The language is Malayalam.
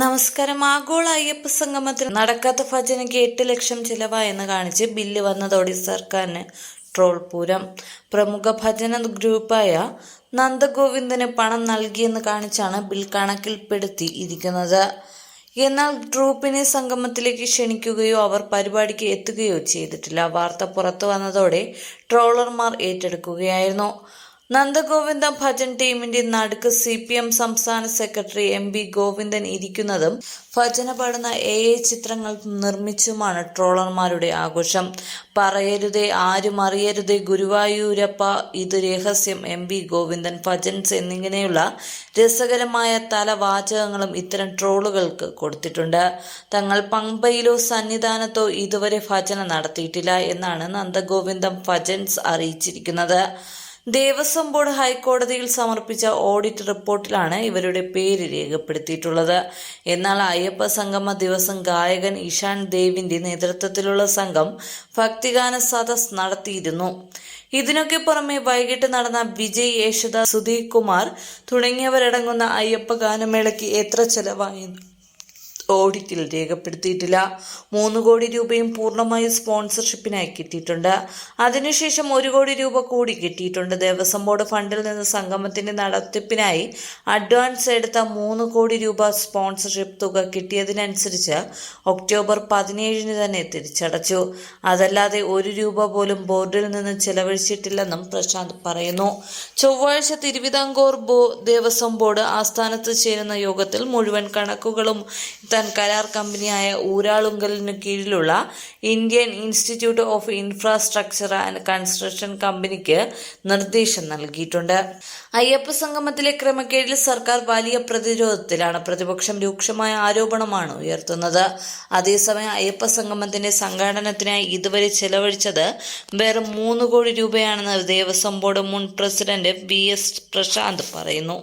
നമസ്കാരം. ആഗോള അയ്യപ്പ സംഗമത്തിൽ നടക്കാത്ത ഭജനയ്ക്ക് എട്ട് ലക്ഷം ചിലവായെന്ന് കാണിച്ച് ബില്ല് വന്നതോടെ സർക്കാരിന് ട്രോൾ പൂരം. പ്രമുഖ ഭജന ഗ്രൂപ്പായ നന്ദഗോവിന്ദന് പണം നൽകിയെന്ന് കാണിച്ചാണ് ബിൽ കണക്കിൽപ്പെടുത്തി ഇരിക്കുന്നത്. എന്നാൽ ഗ്രൂപ്പിനെ സംഗമത്തിലേക്ക് ക്ഷണിക്കുകയോ അവർ പരിപാടിക്ക് എത്തുകയോ ചെയ്തിട്ടില്ല. വാർത്ത പുറത്തു വന്നതോടെ ട്രോളർമാർ ഏറ്റെടുക്കുകയായിരുന്നു. നന്ദഗോവിന്ദ ഭജൻ ടീമിന്റെ നടുക്ക് സി പി എം സംസ്ഥാന സെക്രട്ടറി എം ബി ഗോവിന്ദൻ ഇരിക്കുന്നതും ഭജന പാടുന്ന എ ഐ ചിത്രങ്ങൾ നിർമ്മിച്ചുമാണ് ട്രോളർമാരുടെ ആഘോഷം. പറയരുതേ ആരും അറിയരുതേ ഗുരുവായൂരപ്പ ഇത് രഹസ്യം. എം ബി ഗോവിന്ദൻ ഭജൻസ് എന്നിങ്ങനെയുള്ള രസകരമായ തലവാചകങ്ങളും ഇത്തരം ട്രോളുകൾക്ക് കൊടുത്തിട്ടുണ്ട്. തങ്ങൾ പമ്പയിലോ സന്നിധാനത്തോ ഇതുവരെ ഭജന നടത്തിയിട്ടില്ല എന്നാണ് നന്ദഗോവിന്ദം ഭജൻസ് അറിയിച്ചിരിക്കുന്നത്. ദേവസ്വം ബോർഡ് ഹൈക്കോടതിയിൽ സമർപ്പിച്ച ഓഡിറ്റ് റിപ്പോർട്ടിലാണ് ഇവരുടെ പേര് രേഖപ്പെടുത്തിയിട്ടുള്ളത്. എന്നാൽ അയ്യപ്പ സംഗമ ദിവസം ഗായകൻ ഇഷാൻ ദേവിന്റെ നേതൃത്വത്തിലുള്ള സംഘം ഭക്തിഗാന സദസ് നടത്തിയിരുന്നു. ഇതിനൊക്കെ പുറമെ വൈകിട്ട് നടന്ന വിജയ് യേശുദാസ് സുധീർ കുമാർ തുടങ്ങിയവരടങ്ങുന്ന അയ്യപ്പ ഗാനമേളയ്ക്ക് എത്ര ചെലവായെന്ന് ഓഡിറ്റിൽ രേഖപ്പെടുത്തിയിട്ടില്ല. മൂന്ന് കോടി രൂപയും പൂർണമായി സ്പോൺസർഷിപ്പിനായി കിട്ടിയിട്ടുണ്ട്. അതിനുശേഷം ഒരു കോടി രൂപ കൂടി കിട്ടിയിട്ടുണ്ട്. ദേവസ്വം ബോർഡ് ഫണ്ടിൽ നിന്ന് സംഗമത്തിന്റെ നടത്തിപ്പിനായി അഡ്വാൻസ് എടുത്ത മൂന്ന് കോടി രൂപ സ്പോൺസർഷിപ്പ് തുക കിട്ടിയതിനനുസരിച്ച് ഒക്ടോബർ പതിനേഴിന് തന്നെ തിരിച്ചടച്ചു. അതല്ലാതെ ഒരു രൂപ പോലും ബോർഡിൽ നിന്ന് ചെലവഴിച്ചിട്ടില്ലെന്നും പ്രശാന്ത് പറയുന്നു. ചൊവ്വാഴ്ച തിരുവിതാംകൂർ ബോ ദേവസ്വം ബോർഡ് ആസ്ഥാനത്ത് ചേരുന്ന യോഗത്തിൽ മുഴുവൻ കണക്കുകളും താൻ കരാർ കമ്പനിയായ ഊരാളുങ്കലിന് കീഴിലുള്ള Indian Institute of Infrastructure and Construction കമ്പനിക്ക് നിർദ്ദേശം നൽകിയിട്ടുണ്ട്. അയ്യപ്പ സംഗമത്തിലെ ക്രമക്കേടിൽ സർക്കാർ വലിയ പ്രതിരോധത്തിലാണ് പ്രതിപക്ഷം രൂക്ഷമായ ആരോപണമാണ് ഉയർത്തുന്നത്. അതേസമയം അയ്യപ്പ സംഗമത്തിന്റെ സംഘാടനത്തിനായി ഇതുവരെ ചെലവഴിച്ചത് വെറും മൂന്ന് കോടി രൂപയാണെന്ന് ദേവസ്വം ബോർഡ് മുൻ പ്രസിഡന്റ് ബി എസ് പ്രശാന്ത് പറയുന്നു.